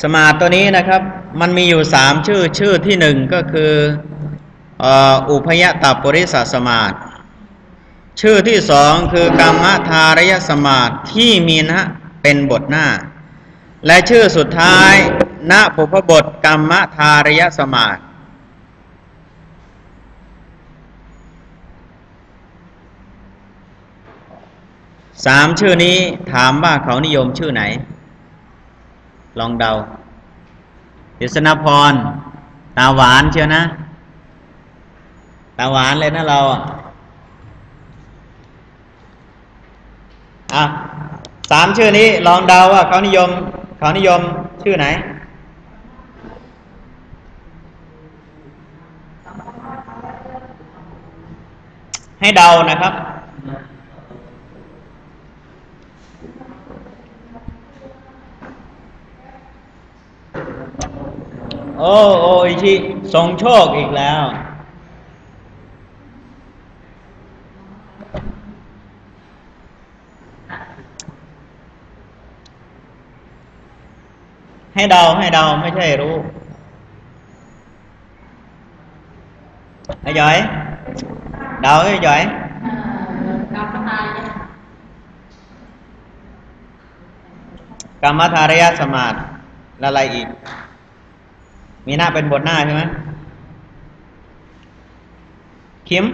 สมาร์ตัวนี้นะครับ มันมีอยู่สามชื่อชื่อที่หนึ่งก็คืออุพยตปริสสมาร์ชื่อที่สองคือกรรมธารยสมาร์ทที่มีนะเป็นบทหน้า และชื่อสุดท้ายณปุพบทกรรมธารยสมาร์ทสามชื่อนี้ถามว่าเขานิยมชื่อไหน ลองเดาเดิษนพร ตาหวานเชียวนะ ตาหวานเลยนะเราอะอะสามชื่อนี้ลองเดาว่าเขานิยมเขานิยมชื่อไหนให้เดานะครับ โอ้โออิชิทรงโชคอีกแล้ว ให้เดาให้เดาไม่ใช่รู้ไอ้หยอยเดาไอ้หยอยกรรมตานี่ยกรรมธารยสมาธิและอะไรอีก มีหน้าเป็นบทหน้าใช่ไหมคิม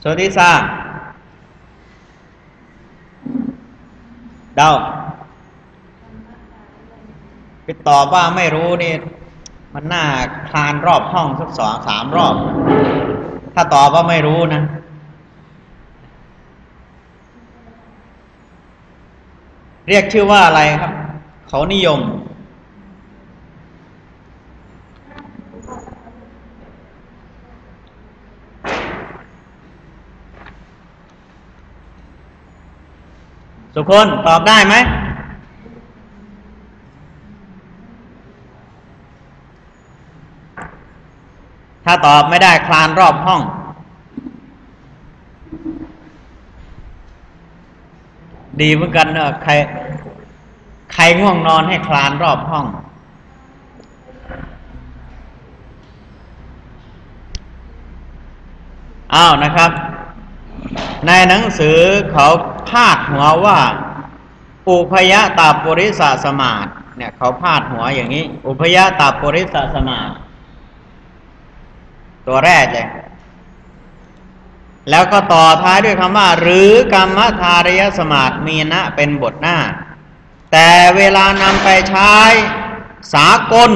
โซติซาเดาไปตอบว่าไม่รู้นี่ มันน่าคลานรอบห้องสักสองสามรอบ ถ้าตอบว่าไม่รู้นะ เรียกชื่อว่าอะไรครับ เขานิยม สุคนตอบได้ไหม ถ้าตอบไม่ได้คลานรอบห้อง ดีเหมือนกันเนอะใคร ใครง่วงนอนให้คลานรอบห้อง อ้าวนะครับ ในหนังสือเขาพาดหัวว่าอุพยตาปุริสสมาทเนี่ยเขาพาดหัวอย่างนี้ อุพยตาปุริสสมาท ตัวแรกเลย แล้วก็ต่อท้ายด้วยคำว่า หรือกรรมธารยสมาธิมีนะเป็นบทหน้า แต่เวลานำไปใช้สากล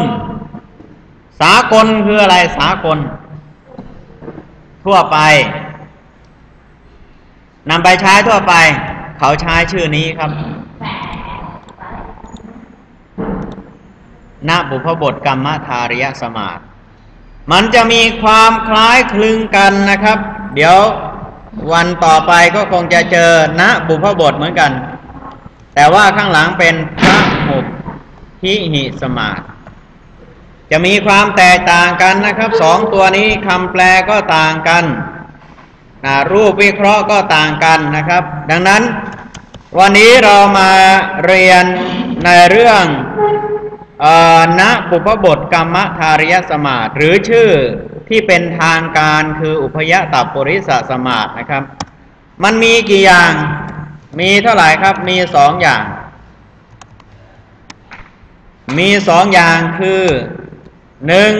สากลคืออะไรสากล ทั่วไปนำไปใช้ทั่วไป เขาใช้ชื่อนี้ครับณบุพบทกรรมธารยสมาธิ มันจะมีความคล้ายคลึงกันนะครับ เดี๋ยววันต่อไปก็คงจะเจอณบุพบทเหมือนกัน แต่ว่าข้างหลังเป็นพระหุพิหิสมาธิจะมีความแตกต่างกันนะครับสองตัวนี้คำแปลก็ต่างกันนะรูปวิเคราะห์ก็ต่างกันนะครับ ดังนั้น วันนี้เรามาเรียนในเรื่อง ณบุพบทกรรมธาริยสมาธิหรือชื่อที่เป็นทางการคืออุพยตับปริสสมาธินะครับ มันมีกี่อย่าง มีเท่าไหร่ครับ มีสองอย่าง มีสองอย่างคือหนึ่ง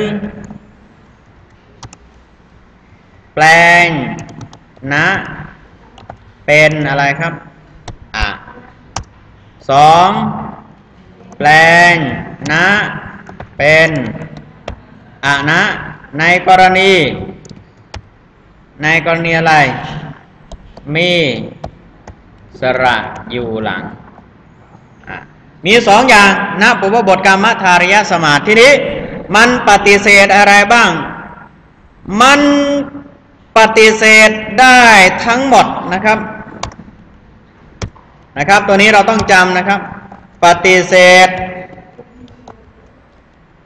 แปลงนะ เป็นอะไรครับ อะสอง แปลงนะ เป็นอะนะ ในกรณี ในกรณีอะไร มีสระอยู่หลัง มีสองอย่างนะปุพบทกรรมธาริยสมาธิทีนี้ มันปฏิเสธอะไรบ้าง มันปฏิเสธได้ทั้งหมดนะครับ นะครับ ตัวนี้เราต้องจำนะครับ ปฏิเสธ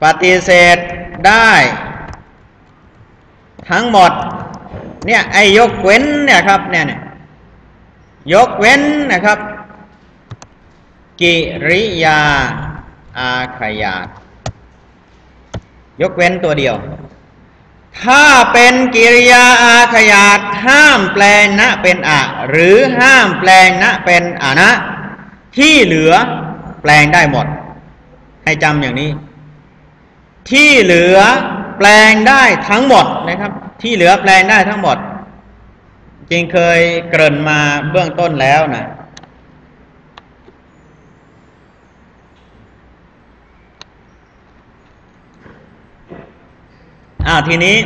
ปฏิเสธได้ ทั้งหมด เนี่ยไอ้ยกเว้นเนี่ยครับเนี่ยเนี่ยยกเว้นนะครับ กิริยาอาขยาตยกเว้นตัวเดียว ถ้าเป็นกิริยาอาขยาตห้ามแปลงนะเป็นอะ หรือห้ามแปลงนะเป็นอะนะ ที่เหลือ แปลงได้หมด ให้จำอย่างนี้ ที่เหลือแปลงได้ทั้งหมดนะครับ ที่เหลือแปลงได้ทั้งหมด จริงเคยเกริ่นมาเบื้องต้นแล้วนะอ้าทีนี้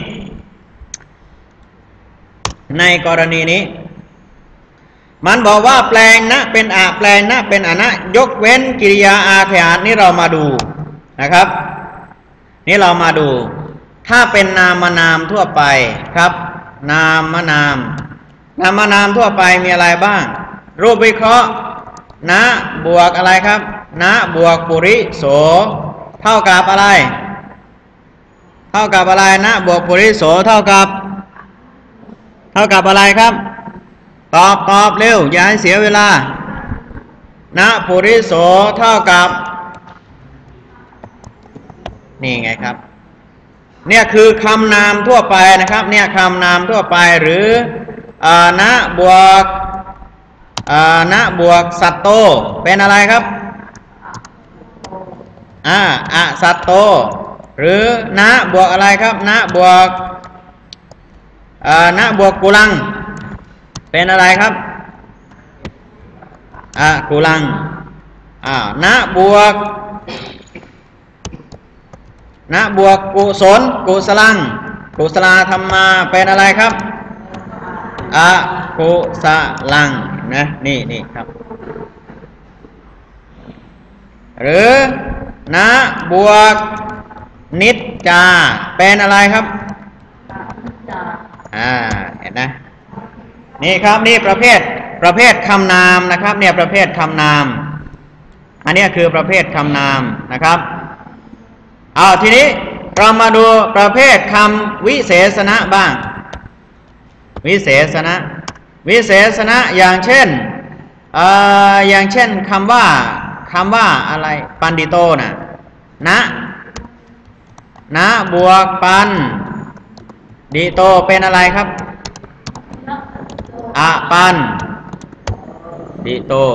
ในกรณีนี้ มันบอกว่าแปลงนะเป็นอะแปลงนะเป็นอนะยกเว้นกิริยาอาขยาตนี่เรามาดูนะครับ นี่เรามาดู ถ้าเป็นนามนามทั่วไปครับ นามนาม นามนามทั่วไปมีอะไรบ้าง รูปวิเคราะห์นะบวกอะไรครับนะบวกปุริโส เท่ากับอะไร เท่ากับอะไรนะบวกปุริโสเท่ากับ เท่ากับอะไรครับ ตอบตอบเร็ว อย่าให้เสียเวลา นะปุริโสเท่ากับ นี่ไงครับ เนี่ยคือคำนามทั่วไปนะครับ เนี่ยคำนามทั่วไปหรืออนะบวกนะบวกสัตโต เป็นอะไรครับอ่าอะสัตโต หรือนะบวกอะไรครับนะบวกนะบวกกุลัง เป็นอะไรครับอะกุลังอ่านะบวกนะบวกกุศลกุศลังกุศลาธรรมาเป็นอะไรครับอะกุศลังนะนี่นี่ครับ หรือนะบวกนิจจาเป็นอะไรครับจะอ่าเห็ นี่ครับนี่ประเภทประเภทคำนามนะครับ เนี่ยประเภทคำนาม อันนี้คือประเภทคำนามนะครับเอาทีนี้เรามาดูประเภทคำวิเศษณะบ้าง วิเศษณะ วิเศษณะอย่างเช่นเอ่ออย่างเช่นคำว่าคำว่าอะไรปันดิโตนะนะนะบวกปันดิโตเป็นอะไรครับ apan. Itu